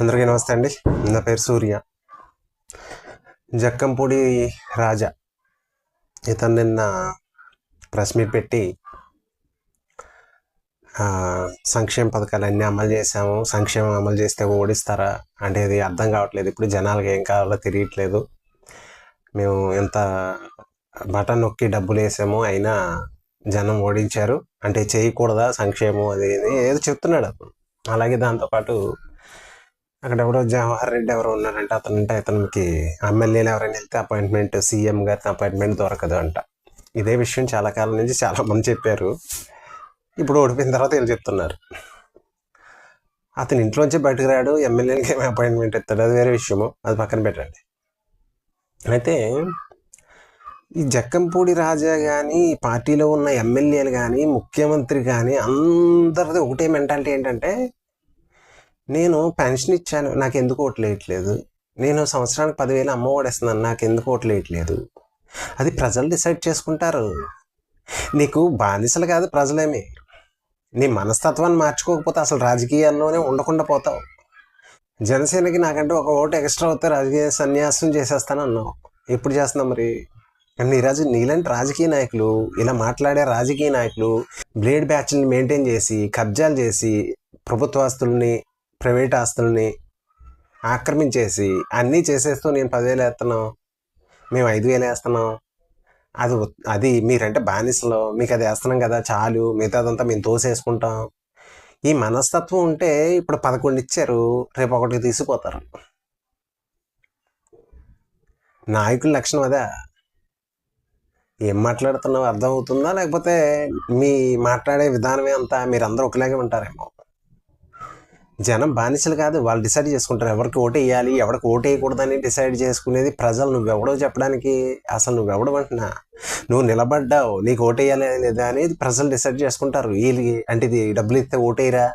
అందరికీ నమస్తే అండి. నా పేరు సూర్య. జక్కంపూడి రాజా ఇతను నిన్న ప్రెస్ మీట్ పెట్టి సంక్షేమ పథకాలు అన్నీ అమలు చేసాము సంక్షేమం అమలు చేస్తే ఓడిస్తారా అంటే ఇది అర్థం కావట్లేదు. ఇప్పుడు జనాలకు ఏం కావాలో తెలియట్లేదు. మేము ఎంత బటన్ నొక్కి డబ్బులు వేసాము అయినా జనం ఓడించారు. అంటే చేయకూడదా సంక్షేమం అది ఏదో చెప్తున్నాడు అప్పుడు అలాగే దాంతోపాటు అక్కడ ఎవరో జవహర్ రెడ్డి ఎవరో ఉన్నారంటే. అతను అంటే అతనికి ఎమ్మెల్యేలు ఎవరైనా వెళ్తే అపాయింట్మెంట్ సీఎం గారికి అపాయింట్మెంట్ దొరకదు అంట ఇదే విషయం చాలా కాలం నుంచి చాలా మంది చెప్పారు. ఇప్పుడు ఓడిపోయిన తర్వాత వీళ్ళు చెప్తున్నారు? అతని ఇంట్లోంచి బయటకు రాడు ఎమ్మెల్యేలకి ఏమి అపాయింట్మెంట్ ఇస్తాడు. అది వేరే విషయము. అది పక్కన పెట్టండి. అయితే ఈ జక్కంపూడి రాజా కానీ పార్టీలో ఉన్న ఎమ్మెల్యేలు కానీ ముఖ్యమంత్రి కానీ అందరిది ఒకటే మెంటాలిటీ ఏంటంటే నేను పెన్షన్ ఇచ్చాను నాకు ఎందుకు ఓట్లు వేయట్లేదు? నేను సంవత్సరానికి పదివేలు అమ్మ ఓడేస్తున్నాను నాకు ఎందుకు ఓట్లు వేయట్లేదు? అది ప్రజలు డిసైడ్ చేసుకుంటారు. నీకు బానిసలు కాదు ప్రజలేమి. నీ మనస్తత్వాన్ని మార్చుకోకపోతే అసలు రాజకీయాల్లోనే ఉండకుండా పోతావు. జనసేనకి నాకంటే ఒక ఓటు ఎక్స్ట్రా అవుతే రాజకీయ సన్యాసం చేసేస్తాను అన్నావు ఎప్పుడు చేస్తున్నావు మరి? నీ రాజు నీలాంటి రాజకీయ నాయకులు ఇలా మాట్లాడే రాజకీయ నాయకులు బ్లేడ్ బ్యాచ్ని మెయింటైన్ చేసి కబ్జాలు చేసి ప్రభుత్వ ఆస్తుల్ని ప్రైవేట్ ఆస్తుల్ని ఆక్రమించేసి అన్నీ చేసేస్తూ నేను పదివేలు వేస్తున్నాం మేము ఐదు వేలు వేస్తున్నాం. అది అది మీరంటే బానిసలు మీకు అది వేస్తున్నాం కదా చాలు మిగతాదంతా మేము తోసేసుకుంటాం. ఈ మనస్తత్వం ఉంటే ఇప్పుడు పదకొండు ఇచ్చారు రేపు ఒకటికి తీసిపోతారు. నాయకుల లక్షణం అదే. ఏం మాట్లాడుతున్నావు అర్థం అవుతుందా లేకపోతే మీ మాట్లాడే విధానమే అంతా మీరందరూ ఒకలాగే ఉంటారేమో. జనం బానిసలు కాదు. వాళ్ళు డిసైడ్ చేసుకుంటారు. ఎవరికి ఓటు వేయాలి ఎవరికి ఓటు వేయకూడదని డిసైడ్ చేసుకునేది ప్రజలు. నువ్వెవడో చెప్పడానికి అసలు నువ్వెవడో అంటున్నా? నువ్వు నిలబడ్డావు. నీకు ఓటు వేయాలి లేదా అనేది ప్రజలు డిసైడ్ చేసుకుంటారు. వీళ్ళు అంటే ఇది డబ్బులు ఇస్తే ఓటేయరా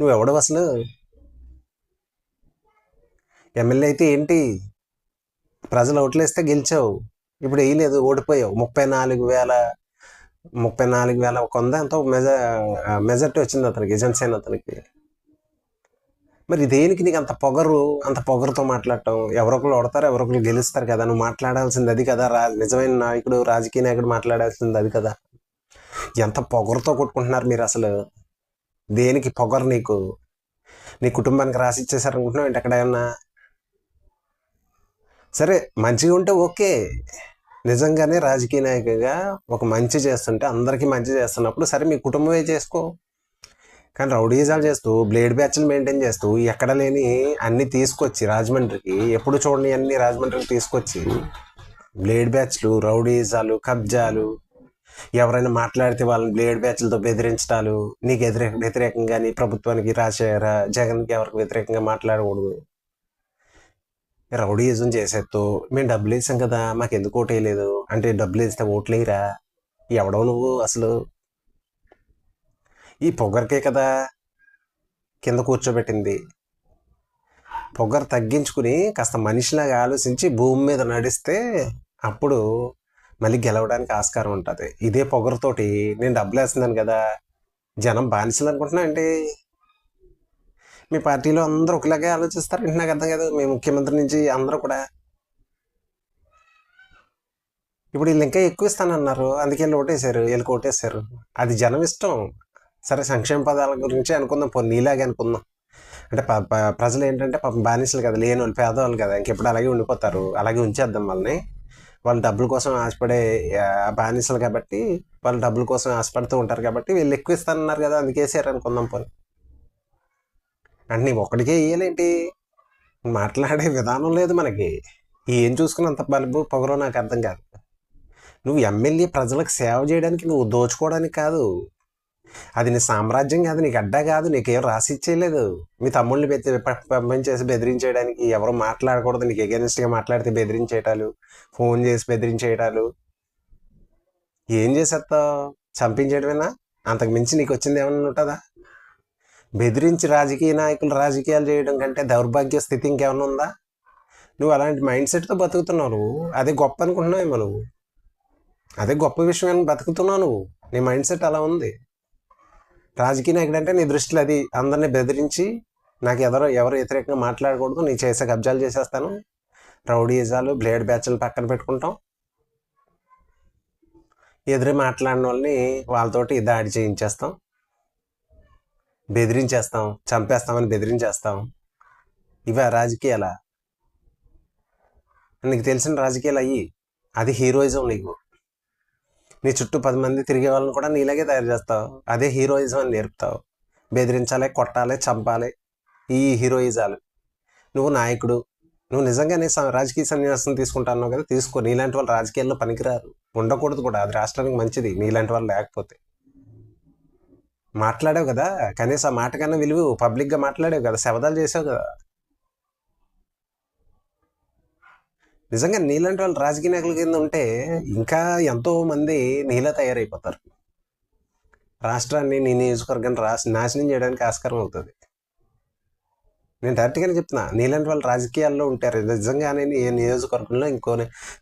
నువ్వెవడవు అసలు? ఎమ్మెల్యే అయితే ఏంటి? ప్రజలు ఓట్లు వేస్తే గెలిచావు. ఇప్పుడు వేయలేదు ఓడిపోయావు. ముప్పై నాలుగు వేల ముప్పై నాలుగు వేల ఒక వంద ఎంతో మెజ మెజార్టీ వచ్చింది అతనికి జనసేన అతనికి. మరి దేనికి నీకు అంత పొగరు? అంత పొగరుతో మాట్లాడటం? ఎవరొకరు ఓడతారు ఎవరొకరు గెలుస్తారు కదా. నువ్వు మాట్లాడాల్సింది అది కదా. రా నిజమైన నాయకుడు రాజకీయ నాయకుడు మాట్లాడాల్సింది అది కదా. ఎంత పొగరుతో కొట్టుకుంటున్నారు మీరు అసలు? దేనికి పొగరు నీకు? నీ కుటుంబానికి రాసి ఇచ్చేసారు అనుకుంటున్నావు ఏంటి ఎక్కడైనా సరే మంచిగా ఉంటే ఓకే. నిజంగానే రాజకీయ నాయకుడిగా ఒక మంచి చేస్తుంటే అందరికీ మంచి చేస్తున్నప్పుడు సరే మీ కుటుంబమే చేసుకో. కానీ రౌడీజాలు చేస్తూ బ్లేడ్ బ్యాచ్లు మెయింటైన్ చేస్తూ ఎక్కడ లేని అన్ని తీసుకొచ్చి రాజమండ్రికి ఎప్పుడు చూడని అన్ని రాజమండ్రికి తీసుకొచ్చి బ్లేడ్ బ్యాచ్లు రౌడీజాలు కబ్జాలు ఎవరైనా మాట్లాడితే వాళ్ళని బ్లేడ్ బ్యాచ్లతో బెదిరించడాలు నీకు వ్యతిరేక వ్యతిరేకంగా నీ ప్రభుత్వానికి రాజశేఖర జగన్కి ఎవరికి వ్యతిరేకంగా మాట్లాడకూడదు. రౌడీజం చేసేస్తూ మేము డబ్బులు వేసాం కదా మాకు ఎందుకు ఓటేయలేదు అంటే డబ్బులు వేస్తే ఓట్లేయరా? ఎవడో నువ్వు అసలు ఈ పొగరికే కదా కింద కూర్చోబెట్టింది. పొగరు తగ్గించుకుని కాస్త మనిషిలాగా ఆలోచించి భూమి మీద నడిస్తే అప్పుడు మళ్ళీ గెలవడానికి ఆస్కారం ఉంటుంది. ఇదే పొగరుతోటి నేను డబ్బులు వేస్తున్నాను కదా జనం బానిసలు అనుకుంటున్నా మీ పార్టీలో అందరూ ఒకలాగే ఆలోచిస్తారు? నాకు అర్థం కాదు. మీ ముఖ్యమంత్రి నుంచి అందరూ కూడా. ఇప్పుడు వీళ్ళు ఇంకా ఎక్కువ ఇస్తానన్నారు. అందుకే వీళ్ళు ఓటేశారు వీళ్ళకి ఓటేశారు అది జనం ఇష్టం. సరే సంక్షేమ పదాల గురించి అనుకుందాం. పో నీలాగే అనుకుందాం. అంటే ప- ప్రజలు ఏంటంటే పాపం బానిసలు కదా లేని వాళ్ళు పేదవాళ్ళు కదా ఇంకెప్పుడు అలాగే ఉండిపోతారు. అలాగే ఉంచేద్దాం వాళ్ళని. వాళ్ళు డబ్బుల కోసం ఆశపడే ఆ, బానిసలు కాబట్టి వాళ్ళు డబ్బుల కోసం ఆశపడుతూ ఉంటారు కాబట్టి వీళ్ళు ఎక్కువ ఇస్తానన్నారు కదా అందుకేసారు అనుకుందాం పోనీ. అంటే నీ ఒక్కడికే ఇయ్యలేంటి? మాట్లాడే విధానం లేదు మనకి. ఏం చూసుకున్నంత బలుపు పొగరో నాకు అర్థం కాదు. నువ్వు ఎమ్మెల్యే ప్రజలకు సేవ చేయడానికి నువ్వు దోచుకోవడానికి కాదు. అది నీ సామ్రాజ్యం కాదు నీకు అడ్డా కాదు నీకేం రాసి ఇచ్చేయలేదు. మీ తమ్ముళ్ళని పెట్టి పంపించేసి బెదిరించేయడానికి ఎవరు మాట్లాడకూడదు నీకు ఎగెనిస్ట్గా మాట్లాడితే బెదిరించేయటాలు ఫోన్ చేసి బెదిరించేయటాలు. ఏం చేసేస్తావు? చంపించేయడమేనా అంతకు మించి నీకు వచ్చింది ఏమన్నా ఉంటుందా? బెదిరించి రాజకీయ నాయకులు రాజకీయాలు చేయడం కంటే దౌర్భాగ్య స్థితి ఇంకేమైనా ఉందా? నువ్వు అలాంటి మైండ్ సెట్తో బతుకుతున్నావు నువ్వు. అదే గొప్ప అనుకుంటున్నావేమో నువ్వు. అదే గొప్ప విషయం అని బతుకుతున్నావు నువ్వు. నీ మైండ్ సెట్ అలా ఉంది. రాజకీయ నాయకుడు అంటే నీ దృష్టిలో అది అందరిని బెదిరించి నాకు ఎవరో ఎవరు వ్యతిరేకంగా మాట్లాడకూడదు నీ చేసే కబ్జాలు చేసేస్తాను. రౌడీజాలు బ్లేడ్ బ్యాచ్లు పక్కన పెట్టుకుంటాం. ఎదురు మాట్లాడిన వాళ్ళని వాళ్ళతోటి దాడి చేయించేస్తాం. బెదిరించేస్తాం చంపేస్తామని బెదిరించేస్తాం. ఇవే రాజకీయాల? నీకు తెలిసిన రాజకీయాలు అయ్యి అది హీరోయిజం నీకు. నీ చుట్టూ పది మంది తిరిగే వాళ్ళని కూడా నీలాగే తయారు చేస్తావు. అదే హీరోయిజం అని నేర్పుతావు. బెదిరించాలి కొట్టాలి చంపాలి. ఈ హీరోయిజాలు. నువ్వు నాయకుడు. నువ్వు నిజంగానే రాజకీయ సన్యాసం తీసుకుంటాను కదా తీసుకో. నీలాంటి వాళ్ళు రాజకీయాల్లో పనికిరారు. ఉండకూడదు కూడా. అది రాష్ట్రానికి మంచిది. నీలాంటి వాళ్ళు లేకపోతే. మాట్లాడావు కదా. కనీసం ఆ విలువ. పబ్లిక్గా మాట్లాడావు కదా. శబదాలు చేసావు కదా. నిజంగా నీలాంటి వాళ్ళు రాజకీయ నాయకుల కింద ఉంటే ఇంకా ఎంతో మంది నీలా తయారైపోతారు. రాష్ట్రాన్ని నీ నియోజకవర్గాన్ని రాసి నాశనం చేయడానికి ఆస్కారం అవుతుంది. నేను డైరెక్ట్గానే చెప్తున్నా నీలాంటి వాళ్ళు రాజకీయాల్లో ఉంటారు. నిజంగానే ఏ నియోజకవర్గంలో ఇంకో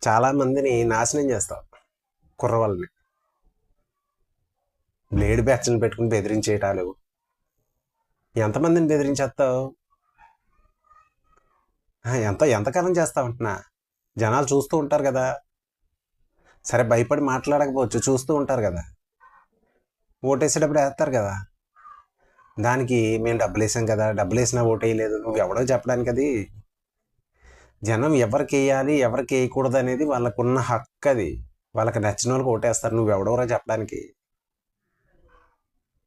చాలా మందిని నాశనం చేస్తావు కుర్రవాళ్ళని. బ్లేడ్ బ్యాచ్లు పెట్టుకుని బెదిరించేయటాలు. ఎంతమందిని బెదిరించేస్తావు? ఎంత ఎంతకాలం చేస్తావు అంటున్నా జనాలు చూస్తూ ఉంటారు కదా. సరే భయపడి మాట్లాడకపోవచ్చు చూస్తూ ఉంటారు కదా. ఓటేసేటప్పుడు వేస్తారు కదా. దానికి మేము డబ్బులు వేసాం కదా డబ్బులు వేసినా ఓటేయలేదు నువ్వు ఎవడో చెప్పడానికి అది. జనం ఎవరికి వేయాలి ఎవరికి వేయకూడదు అనేది వాళ్ళకున్న హక్కు అది. వాళ్ళకి నచ్చిన వాళ్ళకి ఓటేస్తారు నువ్వు ఎవడోరా చెప్పడానికి.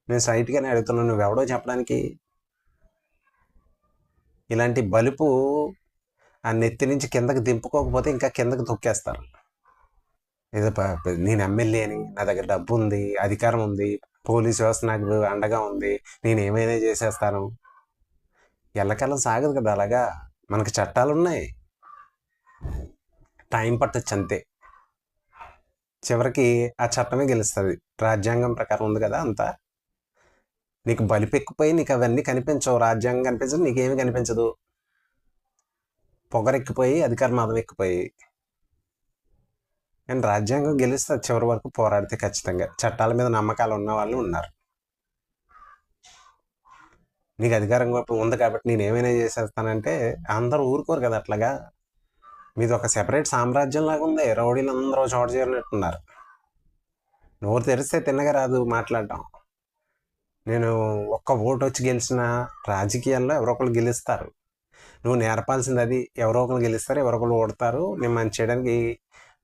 నేను సైట్గానే అడుగుతున్నాను నువ్వు ఎవడో చెప్పడానికి. ఇలాంటి బలుపు ఆ నెత్తి నుంచి కిందకి దింపుకోకపోతే ఇంకా కిందకి తొక్కేస్తారు. ఏదో నేను ఎమ్మెల్యే అని నా దగ్గర డబ్బు ఉంది అధికారం ఉంది పోలీస్ వ్యవస్థ నాకు అండగా ఉంది నేను ఏమైనా చేసేస్తాను. ఎల్లకాలం సాగదు కదా అలాగా? మనకి చట్టాలు ఉన్నాయి టైం పట్టచ్చు అంతే. చివరికి ఆ చట్టమే గెలుస్తుంది. రాజ్యాంగం ప్రకారం ఉంది కదా అంతా. నీకు బలిపెక్కిపోయి నీకు అవన్నీ కనిపించవు. రాజ్యాంగం కనిపించదు నీకేమీ కనిపించదు. పొగరెక్కిపోయి అధికార మదం ఎక్కిపోయి. నేను రాజ్యాంగం గెలిస్తే చివరి వరకు పోరాడితే ఖచ్చితంగా. చట్టాల మీద నమ్మకాలు ఉన్న వాళ్ళు ఉన్నారు. నీకు అధికారం ఉంది కాబట్టి నేను ఏమైనా చేసేస్తానంటే అందరూ ఊరుకోరు కదా అట్లాగా. మీది ఒక సెపరేట్ సామ్రాజ్యం లాగా ఉంది. రౌడీలు అందరూ చోట చేరినట్టున్నారు. నోరు తెరిస్తే తిన్నగా రాదు మాట్లాడటం. నేను ఒక్క ఓటు వచ్చి గెలిచిన రాజకీయాల్లో ఎవరో ఒకరు గెలుస్తారు. నువ్వు నేర్పాల్సింది అది ఎవరో ఒకరు గెలుస్తారు ఎవరో ఒకరు ఓడతారు. నేను మంచి చేయడానికి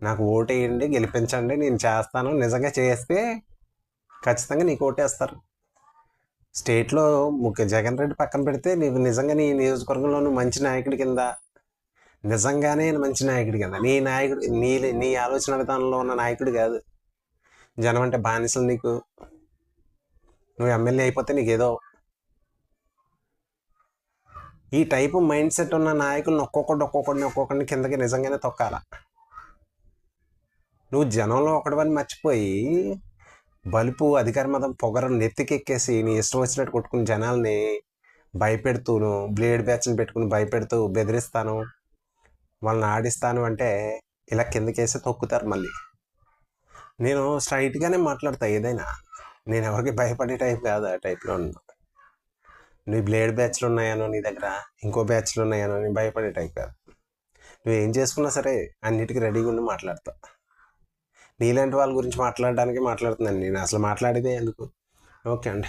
నాకు ఓటు వేయండి గెలిపించండి నేను చేస్తాను. నిజంగా చేస్తే ఖచ్చితంగా నీకు ఓటేస్తారు. స్టేట్లో ముఖ్య జగన్ రెడ్డి పక్కన పెడితే నీవు నిజంగా నీ నియోజకవర్గంలో నువ్వు మంచి నాయకుడి కింద నిజంగానే మంచి నాయకుడి కింద. నీ నాయకుడు నీ నీ ఆలోచన విధానంలో ఉన్న నాయకుడు కాదు. జనం అంటే బానిసలు నీకు. నువ్వు ఎమ్మెల్యే అయిపోతే నీకు ఏదో ఈ టైపు మైండ్ సెట్ ఉన్న నాయకులను ఒక్కొక్కటి ఒక్కొక్కడిని ఒక్కొక్కడిని కిందకి నిజంగానే తొక్కాల. నువ్వు జనంలో ఒకటివని మర్చిపోయి బలుపు అధికార మతం పొగర నెత్తికెక్కేసి నీ ఇష్టం వచ్చినట్టు కొట్టుకుని జనాల్ని భయపెడుతూను బ్లేడ్ బ్యాచ్ని పెట్టుకుని భయపెడుతూ బెదిరిస్తాను వాళ్ళని ఆడిస్తాను అంటే ఇలా కిందకేసి తొక్కుతారు మళ్ళీ. నేను స్ట్రైట్గానే మాట్లాడతా ఏదైనా. నేను ఎవరికి భయపడే టైప్ కాదు ఆ టైప్లో ఉన్నా. నీ బ్లేడ్ బ్యాచ్లు ఉన్నాయనో నీ దగ్గర ఇంకో బ్యాచ్లు ఉన్నాయనో నీ భయపడే టైప్ కాదు. నువ్వు ఏం చేసుకున్నా సరే అన్నిటికీ రెడీగా ఉండి మాట్లాడతా. నీలాంటి వాళ్ళ గురించి మాట్లాడడానికి మాట్లాడుతున్నాను నేను. అసలు మాట్లాడేదే ఎందుకు? ఓకే అండి.